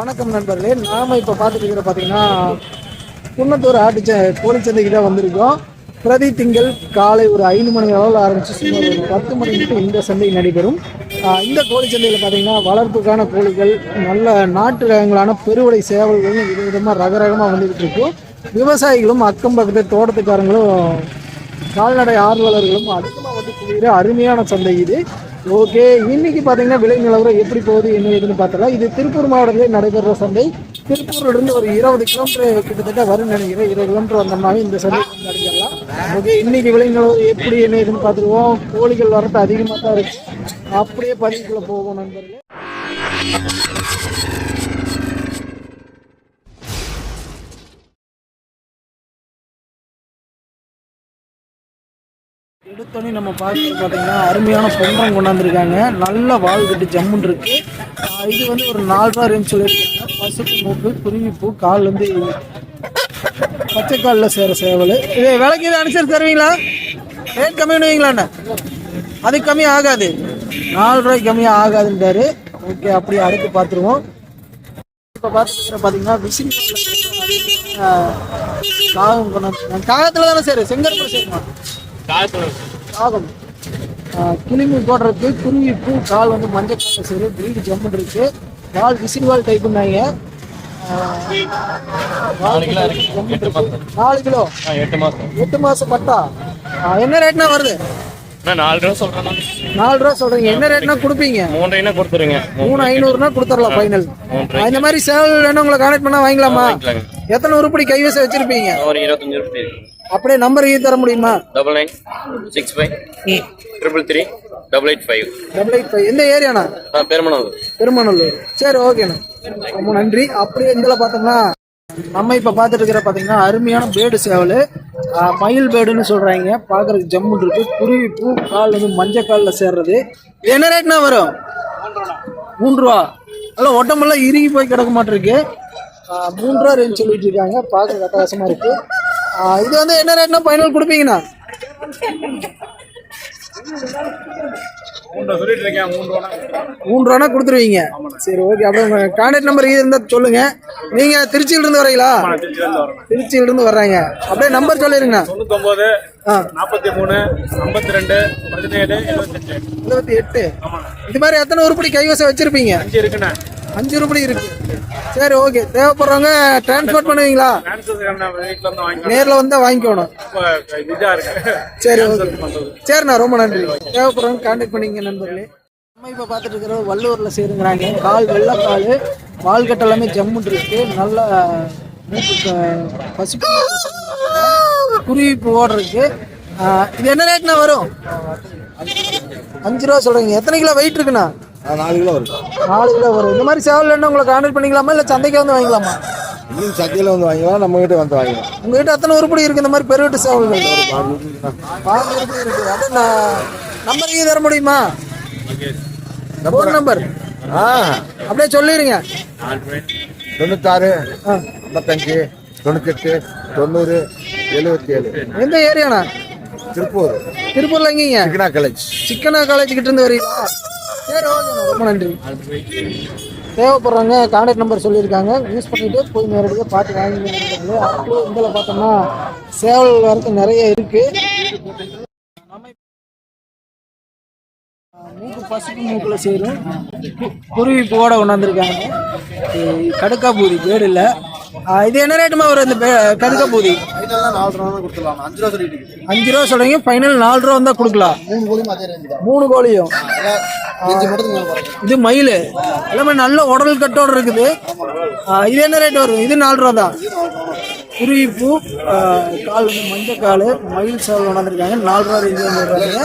வணக்கம் நண்பர்களே நாம இப்போ பார்த்துட்டு இருக்கிற பார்த்தீங்கன்னா குன்னத்தூர் ஆட்டு ச கோழிச்சந்தைக்கு தான் வந்திருக்கோம். பிரதி திங்கள் காலை ஒரு ஐந்து மணி அளவில் ஆரம்பித்து சுமார் ஒரு பத்து மணி மட்டும் இந்த சந்தை நடைபெறும். இந்த இந்த கோழிச்சந்தையில் பார்த்தீங்கன்னா வளர்ப்புக்கான கோழிகள் நல்ல நாட்டு ரகங்களான பெருவடை சேவல்களும் விதவிதமாக ரகரகமாக வந்துகிட்டு இருக்கும் விவசாயிகளும் அக்கம் பக்கத்து தோட்டத்துக்காரங்களும் கால்நடை ஆர்வலர்களும் அதிகமாக வந்து குவிகிற அருமையான சந்தை இது. ஓகே இன்னைக்கு பார்த்தீங்கன்னா விலை நிலவரம் எப்படி போகுது என்ன ஏதுன்னு பார்த்தலாம் இது திருப்பூர் மாவட்டத்தில் நடைபெறுற சந்தை. திருப்பூர்லேருந்து ஒரு இருபது கிலோமீட்டர் கிட்டத்தட்ட வரும் நினைக்கிறேன். இருபது கிலோமீட்டர் வந்தோம்னாவே இந்த சந்தை அடிக்கலாம் ஓகே இன்னைக்கு விலை நிலவரம் எப்படி என்ன ஏதுன்னு பார்த்துருவோம். கோழிகள் வரத்து அதிகமாக தான் இருக்கு. அப்படியே பதிவுக்குள்ளே போவோம் நண்பர்களே. எடுத்தோடனே நம்ம பார்த்து பார்த்தீங்கன்னா அருமையான சொந்தம் கொண்டாந்துருக்காங்க. நல்ல வாழ் கட்டு ஜம்முன் இருக்கு. இது வந்து ஒரு நாலு ரூபா ரேஞ்ச் சொல்லியிருக்காங்க. பசுப்பு மூக்கு குருவிப்பூ கால் வந்து பச்சை காலில் சேர சேவல். இது விலைக்கு எதுவும் அனுசரிச்சு தருவீங்களா? ரேட் கம்மி பண்ணுவீங்களாண்ணா அது கம்மி ஆகாது. நாலு ரூபாய்க்கு கம்மியாக ஆகாதுன்றாரு. ஓகே அப்படியே அடுத்து பார்த்துருவோம். இப்போ பார்த்துட்டு பார்த்தீங்கன்னா விசிறி காகம் கொண்டாந்து காகத்தில் தானே சரி? செங்கற்பூர் சேருமா? ஆஹ் கிளிமி போடுறதுக்கு குருவி பூ கால் வந்து மஞ்சள் கால சரி பிரீடு ஜம்முன் இருக்கு. வால் விசிறிவால் டைப்புனாங்க நாலு கிலோ? எட்டு மாசம். எட்டு மாசம் பட்டா? என்ன ரேட்னா வருது? நாலு ரூபா சொல்றேன் நாலு ரூபா சொல்றீங்க. என்ன ரேட்னா கொடுப்பீங்க? மூன்றைனா கொடுத்துருங்க. மூணு ஐநூறுனா கொடுத்துடலாம் ஃபைனல் இந்த மாதிரி சேவல் வேணும் உங்களை கான்டாக்ட் பண்ணா வாங்கிக்கலாங்க. எத்தனை உருப்படி கைவசம் வச்சிருப்பீங்க? ஒரு இருபத்தஞ்சு அப்படியே நம்பர் ஈ தர முடியுமா? Double nine six five triple three double eight five double eight five எந்த ஏரியாண்ணா பெருமனூர். பெருமநல்லூர் சரி ஓகேண்ணா ரொம்ப நன்றி. அப்படியே இதில் பார்த்தோம்னா நம்ம இப்போ பார்த்துட்டு இருக்கிற பார்த்தீங்கன்னா அருமையான பேடு சேவல். மயில் பேடுன்னு சொல்கிறாங்க பார்க்குறதுக்கு ஜம்முன் இருக்கு. குருவி பூ கால் வந்து மஞ்சள் காலில் சேர்றது. இது என்ன ரேட்னா வரும்? மூன்று ரூபா. அதெல்லாம் உடம்பெல்லாம் இறுகி போய் கிடக்க மாட்டிருக்கு. மூன்று ரூபா ரேஞ்ச் சொல்லிட்டு இருக்காங்க. பார்க்குறது அட்டகாசமாக இருக்கு. ஆஹ், இது வந்து என்ன ரேட்னா ஃபைனல் கொடுப்பீங்கண்ணா? மூணு ரூபா கொடுத்துருவீங்க. சரி ஓகே அப்படியே கான்டாக்ட் நம்பர் இது இருந்தால் சொல்லுங்க. நீங்க திருச்சியில இருந்து வரீங்களா? திருச்சியில இருந்து வர்றாங்க. அப்படியே நம்பர் சொல்லிருங்க தொண்ணூத்தொம்பது ஆ. நாற்பத்தி மூணு ஐம்பத்தி ரெண்டு பதினேழு இருபத்தி எட்டு. இது மாதிரி எத்தனை உருப்படி கைவசம் வச்சிருப்பீங்க? இருக்குண்ணே. அஞ்சு ரூபாய் இருக்கு. சரி ஓகே தேவைப்படுறவங்க டிரான்ஸ்போர்ட் பண்ணுவீங்களா? டான்ஸஸ் வந்து நேரில் வந்தால் வாங்கிக்கணும். சரி ஓகே சரிண்ணா ரொம்ப நன்றி. தேவைப்படுறவங்க கான்டாக்ட் பண்ணிங்க நண்பர்களே. நம்ம இப்போ பார்த்துட்டு இருக்கிறது வள்ளூரில் சேருங்கிறாங்க. கால் வெள்ளைக்கால் வால்கட்டு எல்லாமே ஜம்முன் இருக்கு. நல்லா பசுப்பு. குருவி ஓடுறதுக்கு. இருக்கு இது என்ன ரேட்னா வரும்? அஞ்சு ரூபா சொல்றீங்க. எத்தனை கிலோ வெயிட் இருக்குண்ணா? நாலு கிலோ வரும் நாலு கிலோ வரும். இந்த மாதிரி சேவல் என்ன உங்களை கான்டாக்ட் பண்ணிக்கலாமா? இல்லை சந்தைக்கு வந்து வாங்கிக்கலாமா? இன்னும் சந்தையில் வந்து வாங்கிக்கலாம். நம்ம கிட்ட வந்து வாங்கிக்கலாம். உங்ககிட்ட எத்தனை உருப்படி இருக்கு. இந்த மாதிரி பெருவெட்டு சேவல்கள். பாதி உருப்படி இருக்கு. அது நம்பர் தர முடியுமா? ஃபோன் நம்பர் ஆ? அப்படியே சொல்லிடுங்க தொண்ணூத்தாறு. ஐம்பத்தஞ்சு தொண்ணூத்தெட்டு தொண்ணூறு எழுபத்தி ஏழு எந்த ஏரியாண்ணா? திருப்பூர். திருப்பூர்ல எங்கீங்க? சிக்னா காலேஜ் சிக்கனா காலேஜ் கிட்ட இருந்து வரீங்களா? சரி ரொம்ப நன்றி. தேவைப்படுறவங்க கான்டாக்ட் நம்பர் சொல்லியிருக்காங்க. யூஸ் பண்ணிட்டு போய் நேரடியாக பார்த்து வாங்கிக்கணும் அப்படியே இதில் பார்த்தோம்னா சேவல் வரத்து நிறைய இருக்கு. மூக்கு பசுப்பு மூக்கில் சேரும். குருவி போட கொண்டாந்துருக்காங்க கடுக்கா பூதி பேடு இல்லை இது என்ன ரேட்டுமா வரும் இந்த பே- கடுக்கா பூதி நாலு ரூபா தான் கொடுத்துடலாம் அஞ்சு ரூபா சொல்லிட்டு இருக்கு. அஞ்சு ரூபா சொல்றீங்க ஃபைனல் நாலு ரூபா வந்தா கொடுக்கலாம். மூணு கோழியும் அதே ரேஞ்சு தான். மூணு கோழியும் இது மயில். எல்லாமே நல்ல உடல் கட்டோட இருக்குது. இது என்ன ரேட் வரும்? இது நாலு ரூபா தான். குருவி பூ ஆ, கால் வந்து மஞ்சள் கால் மயில் சேவல் கொண்டாந்துருக்காங்க நாலு ரூபா ரேஞ்சு வந்துடுறாங்க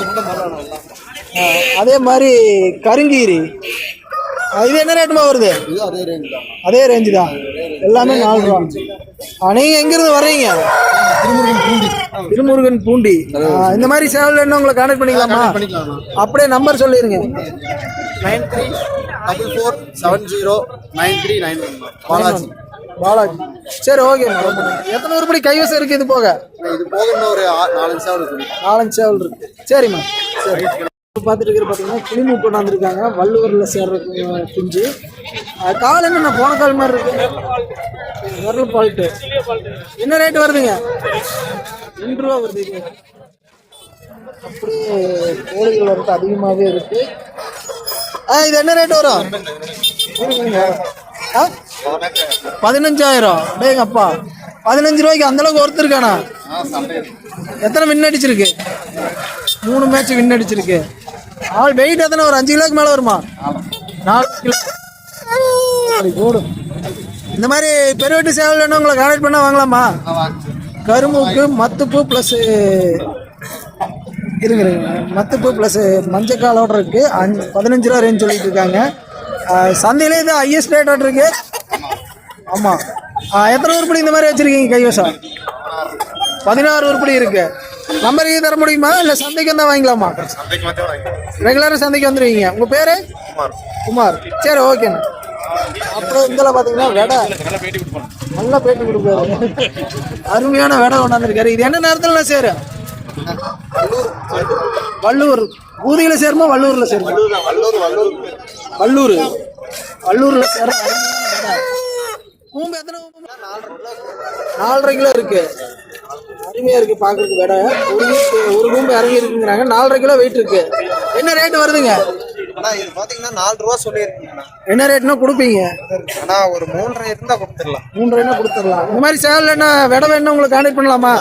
ஆ, அதே மாதிரி கருங்கீரி. இது என்ன ரேட்டுமா வருது? இது அதே ரேஞ்சு தான். அதே ரேஞ்சு தான். எல்லாமே நாலு ரூபா. ஆ, நீங்க எங்கிருந்து வர்றீங்க? திருமுருகன் பூண்டி. இந்த மாதிரி சேவல் என்ன உங்களை கான்டாக்ட் பண்ணிக்கலாமா? அப்படியே நம்பர் சொல்லிருங்க. Nine three double four seven zero nine three nine Balaji. Balaji. சரி ஓகே எத்தனை உருப்படி கைவசம் இருக்கு இது போக? இது போக இன்னும் ஒரு நாலஞ்சு சேவல் இருக்கு. நாலஞ்சு சேவல் இருக்கு. சரிம்மா சரி. பார்த்துட்டு இருக்கிற பார்த்தீங்கன்னா கிளிமூக் கொண்டாந்துருக்காங்க. வள்ளுவரில் சேர்ற கு- குஞ்சு. அஹ் கால் என்ன போன கால் மாதிரி இருக்கு. வரல பால்ட்டு என்ன ரேட் வருதுங்க? ரெண்டு ரூபா வருது இது அப்படியே கோழிகள் வரது அதிகமாகவே இருக்கு. ஆ இது என்ன ரேட் வரும்? ஆ பதினஞ்சாயிரம். டேங்க அப்பா. பதினஞ்சு ரூபாய்க்கு அந்தளவுக்கு அளவுக்கு எத்தனை வின் அடிச்சிருக்கு? மூணு மேட்ச் வின் அடிச்சிருக்கு. ஆள் வெயிட் எத்தனை? ஒரு அஞ்சு கிலோக்கு மேலே வருமா? நாலு கிலோ. அப்படி போடும் இந்த மாதிரி பெருவெட்டு சேவல் வேணும் உங்களை கான்டாக்ட் பண்ணால் வாங்கலாமா? கரும்புக்கு மத்துப்பூ ப்ளஸ் இருங்க இருங்க. மத்துப்பூ ப்ளஸ் மஞ்சக்காலோட இருக்கு. அஞ்சு பதினஞ்சு ரூபா ரேஞ்ச் சொல்லிட்டு இருக்காங்க. சந்தையிலே இது ஹையஸ்ட் ரேட் இருக்கு. ஆமாம் எத்தனை உருப்படி இந்த மாதிரி வச்சுருக்கீங்க கைவசம்? பதினாறு உருப்படி இருக்குது நம்பர் இது தர முடியுமா? இல்லை சந்தைக்கு வந்தால் வாங்கிக்கலாமா? ரெகுலராக சந்தைக்கு வந்துடுவீங்க உங்கள் பேர்? குமார். சரி ஓகேண்ணா அப்புறம் இதில் பார்த்தீங்கன்னா வெடை. நல்லா பேட்டி கொடுப்பாரு. அருமையான வெடை கொண்டாந்துருக்காரு. இது என்ன நேரத்தில் நான் சேரு? வள்ளூர். ஊதியில் சேருமா வள்ளூரில் சேருமா? வள்ளூர் வள்ளூரில் சேர கூம்பு எத்தனை? நாலரை கிலோ இருக்கு. அருமையா இருக்கு பாக்குறதுக்கு விட ஒரு ஒரு கூம்பு இறங்கி இருக்குங்கிறாங்க. நாலரை கிலோ வெயிட் இருக்கு. என்ன ரேட் வருதுங்க? அண்ணா இது பாத்தீங்கன்னா நாலு ரூபா என்ன ரேட்னா கொடுப்பீங்க? அண்ணா ஒரு மூன்றரை இருந்தா கொடுத்துடலாம். மூன்றரைனா கொடுத்துடலாம். இந்த மாதிரி சேவல் என்ன விட வேணும் உங்களுக்கு கான்டாக்ட் பண்ணலாமா?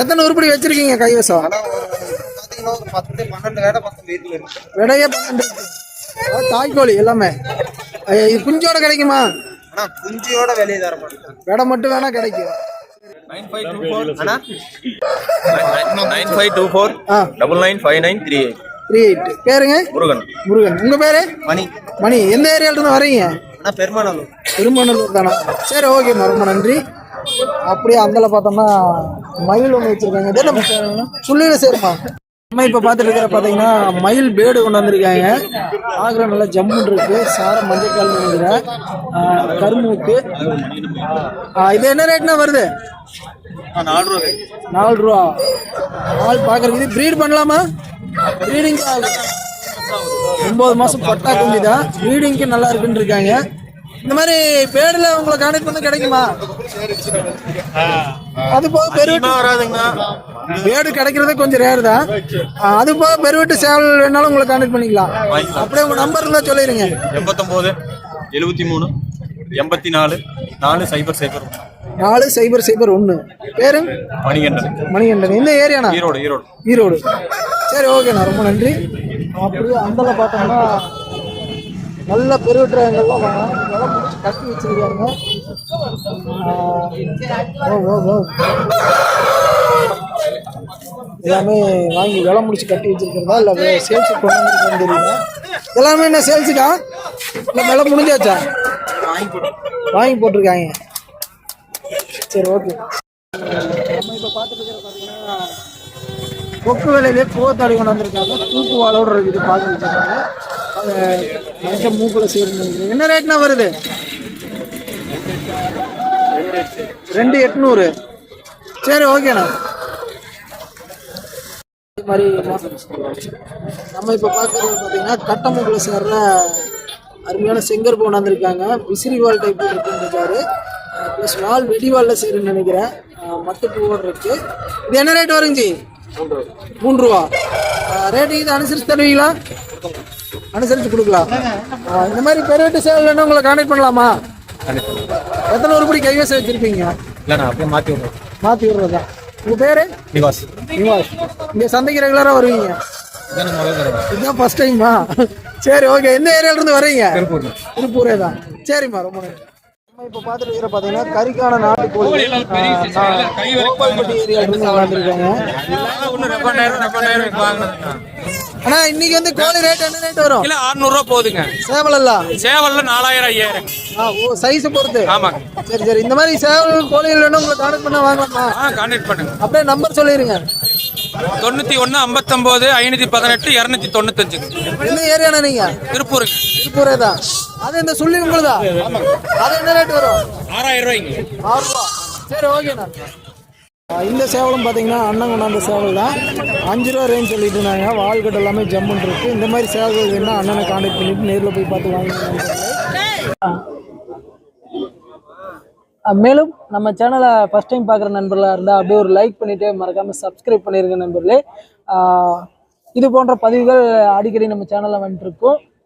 எத்தனை உருப்படி வச்சிருக்கீங்க கைவசம்? ஆனா பாத்தீங்கன்னா ஒரு பத்து பன்னெண்டு வேலை பக்கம் வீட்டுல இருக்கு. விடையே பன்னெண்டு இருக்கு. அதாவது தாய்க்கோழி எல்லாமே. இது குஞ்சோட கிடைக்குமா? ஆனா குஞ்சியோட வெளியே தர மாட்டேன். விடை மட்டும் வேணா கிடைக்கும். அண்ணா? Nine five two four. ஆ. Double nine five nine three eight. Three eight. பேருங்க? முருகன். முருகன். உங்க பேரு? மணி. மணி. எந்த ஏரியால இருந்து வரீங்க அண்ணா பெருமாநல்லூர் தானே? சரி ஓகேம்மா ரொம்ப நன்றி. அப்படியே அந்தல பார்த்தோம்னா மயில் ஒன்று வச்சிருக்காங்க. சொல்லிட சரிம்மா நம்ம இப்போ பார்த்துட்டு இருக்கிற பார்த்தீங்கன்னா மயில் பேடு கொண்டு வந்திருக்காங்க. ஆகிற நல்லா ஜம்முன்னு இருக்கு. சாரம் மஞ்சக்கால் நினைக்கிறேன் கரும்புக்கு இது என்ன ரேட்னா வருது? நாலு ரூபா நாலு ரூபா. நாள் பார்க்குறதுக்கு இது ப்ரீட் பண்ணலாமா? ப்ரீடிங் ஒன்பது மாதம் பட்டா குஞ்சு தான் ப்ரீடிங்க்கு நல்லா இருக்குன்னு இருக்காங்க. இந்த மாதிரி பேடில் உங்களை கான்டாக்ட் பண்ண கிடைக்குமா? அது போக பெருவெட்டு வராதுங்கண்ணா. பேடு கிடைக்கிறதே கொஞ்சம் ரேர் தான். அது போக பெருவெட்டு சேவல் வேணாலும் உங்களை கான்டாக்ட் பண்ணிக்கலாம். அப்படியே உங்கள் நம்பர் இருந்தால் சொல்லிடுங்க. எண்பத்தொம்போது எழுபத்தி மூணு எண்பத்தி நாலு நாலு சைபர் சைபர் நாலு சைபர் சைபர் ஒன்று பேரு? மணிகண்டன். மணிகண்டன். எந்த ஏரியாண்ணா? ஈரோடு ஈரோடு. ஈரோடு. சரி ஓகேண்ணா. ரொம்ப நன்றி. அப்படியே அந்தல பார்த்தோம்னா நல்ல பெருவிட்டுறாங்கலாம் வாங்க விலை முடிச்சு கட்டி வச்சிருக்காங்க. எல்லாமே வாங்கி விலை முடிச்சு கட்டி வச்சிருக்கிறதா? இல்லை சேல்ஸுக்கு கொண்டு வந்துருக்கான்னு எல்லாமே என்ன சேல்ஸுக்கா? இல்லை விலை முடிஞ்சாச்சா? வாங்கி போட்டிருக்காங்க. சரி ஓகே. நம்ம இப்போ பார்த்துட்டு இருக்கிற பார்த்தீங்கன்னா கொக்கு வேலையிலே கோத்தாடி கொண்டு வந்திருக்காங்க. தூக்கு வாழோட இருக்குது பார்த்து வச்சிருக்காங்க. அது மனுஷ மூக்கில் சேர்ந்து என்ன ரேட்னா வருது? ரெண்டு எட்நூறு. சரி ஓகேண்ணா. இது மாதிரி நம்ம இப்போ பார்க்குறது பார்த்தீங்கன்னா கட்டமுக்கில் சேர்ற அருமையான செங்கர் கொண்டாந்துருக்காங்க விசிறிவால் டைப் இருக்குன்றிருக்காரு ப்ளஸ் வால் வெடிவாலில் சேருன்னு நினைக்கிறேன். மட்டுப்பூவோடு இருக்கு. இது என்ன ரேட் வருங்க? ஜி மூன்று ரூபா. ரேட்டு இது அனுசரித்து தருவீங்களா? அனுசரித்து கொடுக்கலாம். இந்த மாதிரி பெருவெட்டு சேவல் வேணும் உங்களை கான்டாக்ட் பண்ணலாமா? எத்தனை உருப்படி கைவசம் வச்சிருப்பீங்க? இல்லைண்ணா அப்படியே மாற்றி விடுறோம் மாற்றி விடுறதா? உங்கள் பேர்? நிவாஸ். நிவாஸ். இங்கே சந்தைக்கு ரெகுலராக வருவீங்க. இதுதான் ஃபர்ஸ்ட் டைமா சரி ஓகே எந்த ஏரியால இருந்து வர்றீங்க? திருப்பூர் திருப்பூரே தான். சரிம்மா ரொம்ப நன்றி. இப்போ பார்த்துட்டு இருக்கிற பார்த்தீங்கன்னா கறிக்கான நாட்டு கோழி. கோபால்பட்டி ரெண்டாயிரம் வாங்கினதுங்க அண்ணா இன்னைக்கு வந்து கோழி ரேட் என்ன ரேட் வரும்? கிலோ அறுநூறுவா போகுதுங்க. சேவல் எல்லாம் சேவல்ல நாலாயிரம் ஐயாயிரம் ஆ ஓ சைஸ் பொறுத்து. ஆமாங்க. சரி சரி. இந்த மாதிரி சேவல் கோழிகள் வேணும் உங்களை கான்டாக்ட் பண்ண வாங்கலாமா? ஆ கான்டாக்ட் பண்ணுங்க. அப்படியே நம்பர் சொல்லிடுங்க தொண்ணூத்தி ஒன்று ஐம்பத்தொம்போது ஐநூத்தி பதினெட்டு இரநூத்தி தொண்ணூத்தஞ்சுங்க. எந்த ஏரியாண்ணா நீங்க? திருப்பூருங்க. திருப்பூரே தான். அது இந்த சொல்லி உங்களுதா அது என்ன ரேட் வரும்? ஆறாயிரம் ரூபாய்ங்க. ஆறு ரூபா சரி ஓகேண்ணா ஆஹ் இந்த சேவலும் பார்த்தீங்கன்னா அண்ணன் கொண்டாந்த சேவல் தான். அஞ்சு ரூபா ரேஞ்ச் சொல்லிட்டு இருந்தாங்க. வால்கட்டு எல்லாமே ஜம்முன் இருக்கு. இந்த மாதிரி சேவல்கள் வேணும்னா அண்ணனை காண்டாக்ட் பண்ணிட்டு நேரில் போய் பார்த்து வாங்கி. மேலும் நம்ம சேனலை ஃபஸ்ட் டைம் பார்க்குற நண்பர்களாக இருந்தால் அப்படியே ஒரு லைக் பண்ணிவிட்டு மறக்காமல் சப்ஸ்கிரைப் பண்ணிருங்க நண்பர்களே. இது போன்ற பதிவுகள் அடிக்கடி நம்ம சேனலில் வந்துட்டுருக்கோம்